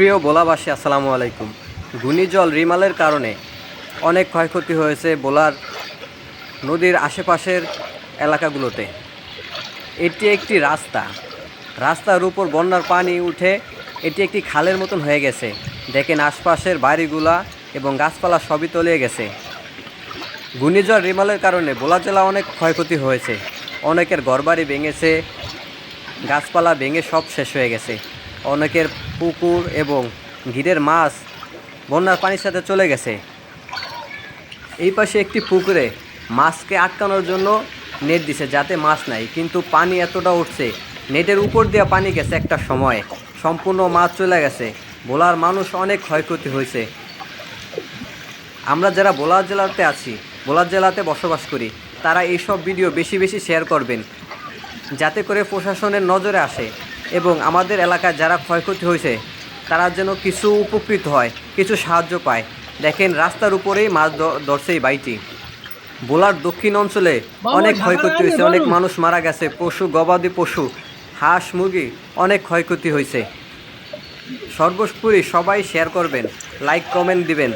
প্রিয় বোলাবাসী, আসসালামু আলাইকুম। ঘূর্ণিজল রিমালের কারণে অনেক ক্ষয়ক্ষতি হয়েছে বোলার নদীর আশেপাশের এলাকাগুলোতে। এটি একটি রাস্তা। রাস্তার উপর বন্যার পানি উঠে এটি একটি খালের মতন হয়ে গেছে। দেখেন আশপাশের বাড়িগুলা এবং গাছপালা সবই তলিয়ে গেছে। ঘূর্ণিঝড় রিমালের কারণে বোলা জেলা অনেক ক্ষয়ক্ষতি হয়েছে। অনেকের ঘরবাড়ি ভেঙেছে, গাছপালা ভেঙে সব শেষ হয়ে গেছে। অনেকের পুকুর এবং ঘিরের মাছ বন্যার পানির সাথে চলে গেছে। এই পাশে একটি পুকুরে মাছকে আটকানোর জন্য নেট দিছে, যাতে মাছ নাই। কিন্তু পানি এতটা উঠছে, নেটের উপর দিয়ে পানি গেছে একটা সময়। সম্পূর্ণ মাছ চলে গেছে। বোলার মানুষ অনেক ক্ষয়ক্ষতি হয়েছে। আমরা যারা বোলার জেলাতে আছি, বোলার জেলাতে বসবাস করি, তারা এইসব ভিডিও বেশি বেশি শেয়ার করবেন, যাতে করে প্রশাসনের নজরে আসে। এবং আমাদের এলাকায় যারা ক্ষয়ক্ষতি হয়েছে তারা যেন কিছু উপকৃত হয় কিছু সাহায্য পায়। দেখেন রাস্তার উপরেই মাছ ধরছে এই বাইটি বোলার দক্ষিণ অঞ্চলে অনেক ক্ষয়ক্ষতি হয়েছে অনেক মানুষ মারা গেছে পশু গবাদি পশু হাঁস মুরগি অনেক ক্ষয়ক্ষতি হয়েছে। সর্বোপরি সবাই শেয়ার করবেন লাইক কমেন্ট দিবেন।